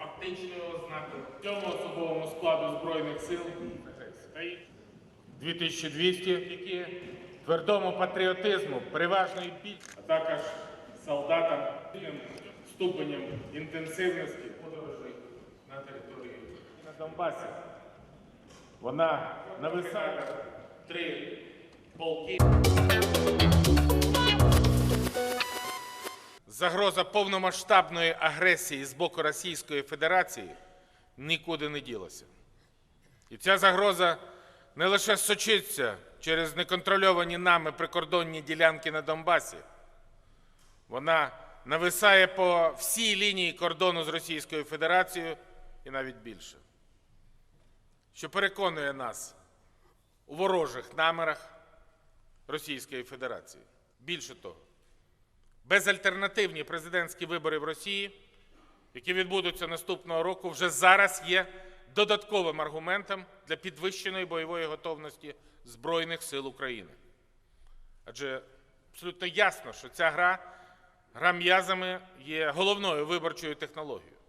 фактичною ознакою цьому особовому складу Збройних сил 2200, які твердому патріотизму, переважної біль, а також солдатам ступенем інтенсивності подорожей на території на Донбасі. Вона нависає три полки. Загроза повномасштабної агресії з боку Російської Федерації нікуди не ділася. І ця загроза не лише сочиться через неконтрольовані нами прикордонні ділянки на Донбасі, вона нависає по всій лінії кордону з Російською Федерацією і навіть більше, що переконує нас у ворожих намірах Російської Федерації. Більше того, безальтернативні президентські вибори в Росії, які відбудуться наступного року, вже зараз є додатковим аргументом для підвищеної бойової готовності Збройних сил України. Адже абсолютно ясно, що ця гра, гра м'язами є головною виборчою технологією.